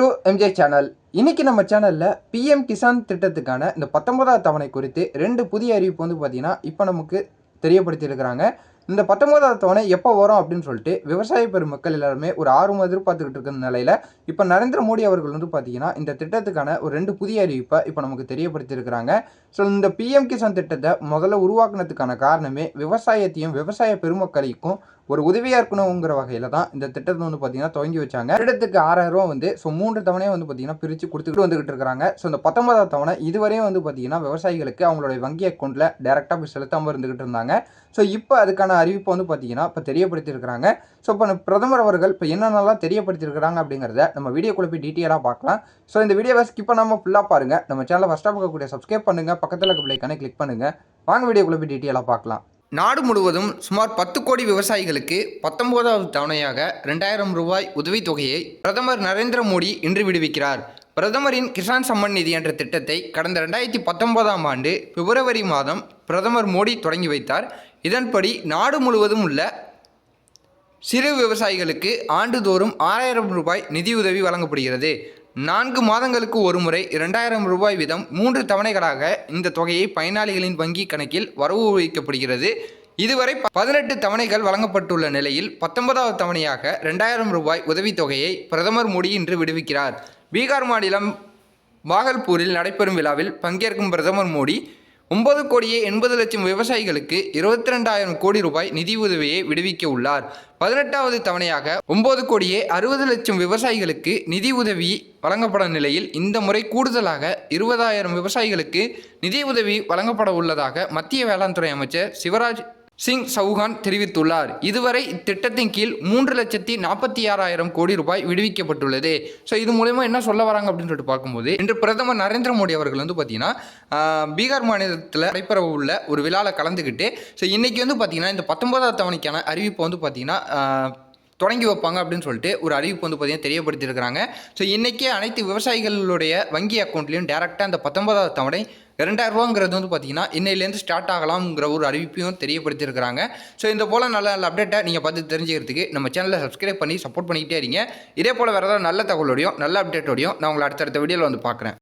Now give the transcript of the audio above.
To MJ channel இன்னைக்கு நம்ம சேனலில் பிஎம் கிசான் திட்டத்துக்கான இந்த பத்தொன்பதாவது தவணை குறித்து ரெண்டு புதிய அறிவிப்பு வந்து பார்த்திங்கன்னா இப்போ நமக்கு தெரியப்படுத்தியிருக்கிறாங்க இந்த பத்தொன்பதாவது தவணை எப்போ வரும் அப்படின்னு சொல்லிட்டு விவசாய பெருமக்கள் எல்லாருமே ஒரு ஆர்வம் எதிர்பார்த்துக்கிட்டு இருக்கிற நிலையில் இப்போ நரேந்திர மோடி அவர்கள் வந்து பார்த்தீங்கன்னா இந்த திட்டத்துக்கான ஒரு ரெண்டு புதிய அறிவிப்பை இப்போ நமக்கு தெரியப்படுத்தியிருக்கிறாங்க ஸோ இந்த பிஎம் கிசான் திட்டத்தை முதல்ல உருவாக்குனதுக்கான காரணமே விவசாயத்தையும் விவசாய பெருமக்களுக்கும் ஒரு உதவியாக இருக்கணுங்கிற வகையில் தான் இந்த திட்டத்தை வந்து பார்த்தீங்கன்னா துவங்கி வச்சாங்க. இடத்துக்கு ஆறாயிரம் ரூபா வந்து ஸோ மூன்று தவணையை வந்து பார்த்தீங்கன்னா பிரித்து கொடுத்துட்டு வந்துகிட்டு இருக்காங்க ஸோ இந்த பத்தொன்பதாவது தவணை இதுவரையும் வந்து பார்த்தீங்கன்னா விவசாயிகளுக்கு அவங்களுடைய வங்கி அக்கௌண்ட்டில் டேரெக்டாக போய் செலுத்தாமல் இருந்துகிட்டு இருந்தாங்க. ஸோ இப்போ அதுக்கான அறிவிப்பை வந்து பார்த்தீங்கன்னா இப்போ தெரியப்படுத்தியிருக்கிறாங்க ஸோ இப்போ பிரதமர் அவர்கள் இப்போ என்னென்னலாம் தெரியப்படுத்தியிருக்கிறாங்க அப்படிங்கிறத நம்ம வீடியோ போய் டீட்டெயிலாக பார்க்கலாம். ஸோ இந்த வீடியோவை ஸ்கிப் பண்ணாமல் ஃபுல்லாக பாருங்கள் நம்ம சேனலை ஃபஸ்ட்டாக பார்க்கக்கூடிய சப்ஸ்கிரைப் பண்ணுங்கள் பக்கத்தில் இருக்க பிள்ளைக்கான கிளிக் பண்ணுங்கள் வாங்க வீடியோ போய் டீட்டெயிலாக பார்க்கலாம். நாடு முழுவதும் சுமார் பத்து கோடி விவசாயிகளுக்கு பத்தொன்பதாவது தவணையாக ரெண்டாயிரம் ரூபாய் உதவித்தொகையை பிரதமர் நரேந்திர மோடி இன்று விடுவிக்கிறார். பிரதமரின் கிசான் சம்மன் நிதி என்ற திட்டத்தை கடந்த ரெண்டாயிரத்தி பத்தொன்பதாம் ஆண்டு பிப்ரவரி மாதம் பிரதமர் மோடி தொடங்கி வைத்தார். இதன்படி நாடு முழுவதும் உள்ள சிறு விவசாயிகளுக்கு ஆண்டுதோறும் ஆறாயிரம் ரூபாய் நிதியுதவி வழங்கப்படுகிறது. நான்கு மாதங்களுக்கு ஒருமுறை இரண்டாயிரம் ரூபாய் வீதம் மூன்று தவணைகளாக இந்த தொகையை பயனாளிகளின் வங்கி கணக்கில் வரவு வைக்கப்படுகிறது. இதுவரை பதினெட்டு தவணைகள் வழங்கப்பட்டுள்ள நிலையில் பத்தொன்பதாவது தவணையாக ரெண்டாயிரம் ரூபாய் உதவித்தொகையை பிரதமர் மோடி இன்று விடுவிக்கிறார். பீகார் மாநிலம் பாகல்பூரில் நடைபெறும் விழாவில் பங்கேற்கும் பிரதமர் மோடி ஒன்பது கோடியே எண்பது லட்சம் விவசாயிகளுக்கு இருபத்தி ரெண்டாயிரம் கோடி ரூபாய் நிதியுதவியை விடுவிக்க உள்ளார். பதினெட்டாவது தவணையாக ஒன்பது கோடியே அறுபது லட்சம் விவசாயிகளுக்கு நிதி உதவி வழங்கப்படும் நிலையில் இந்த முறை கூடுதலாக இருபதாயிரம் விவசாயிகளுக்கு நிதி உதவி வழங்கப்பட உள்ளதாக மத்திய வேளாண் துறை அமைச்சர் சிவராஜ் சிங் சவுகான் தெரிவித்துள்ளார். இதுவரை இத்திட்டத்தின் கீழ் மூன்று லட்சத்தி நாற்பத்தி ஆறாயிரம் கோடி ரூபாய் விடுவிக்கப்பட்டுள்ளது. ஸோ இது மூலயமா என்ன சொல்ல வராங்க அப்படின்னு சொல்லிட்டு பார்க்கும்போது இன்று பிரதமர் நரேந்திர மோடி அவர்கள் வந்து பார்த்தீங்கன்னா பீகார் மாநிலத்தில் நடைபெற உள்ள ஒரு விழாவில் கலந்துக்கிட்டு ஸோ இன்றைக்கி வந்து பார்த்தீங்கன்னா இந்த பத்தொன்பதாவது தவணைக்கான அறிவிப்பு வந்து பார்த்தீங்கன்னா தொடங்கி வைப்பாங்க அப்படின்னு சொல்லிட்டு ஒரு அறிவிப்பு வந்து பார்த்தீங்கன்னா தெரியப்படுத்தியிருக்கிறாங்க. ஸோ இன்றைக்கே அனைத்து விவசாயிகளுடைய வங்கி அக்கௌண்ட்லேயும் டேரெக்டாக அந்த பத்தொன்பதாவது தவணை ரெண்டாயிரம் ரூபாங்கிறது வந்து பார்த்தீங்கன்னா இன்னையிலேருந்து ஸ்டார்ட் ஆகலாம்ங்கிற ஒரு அறிவிப்பையும் தெரியப்படுத்தியிருக்கிறாங்க. ஸோ இந்த போல் நல்ல நல்ல அப்டேட்டை நீங்கள் பார்த்து தெரிஞ்சுக்கிறதுக்கு நம்ம சேனலை சப்ஸ்கிரைப் பண்ணி சப்போர்ட் பண்ணிக்கிட்டே இருங்க. இதே போல் வேறு ஏதாவது நல்ல தகவலோடையும் நல்ல அப்டேட்டோடையும் நான் உங்களை அடுத்தடுத்த வீடியோவில் வந்து பார்க்குறேன்.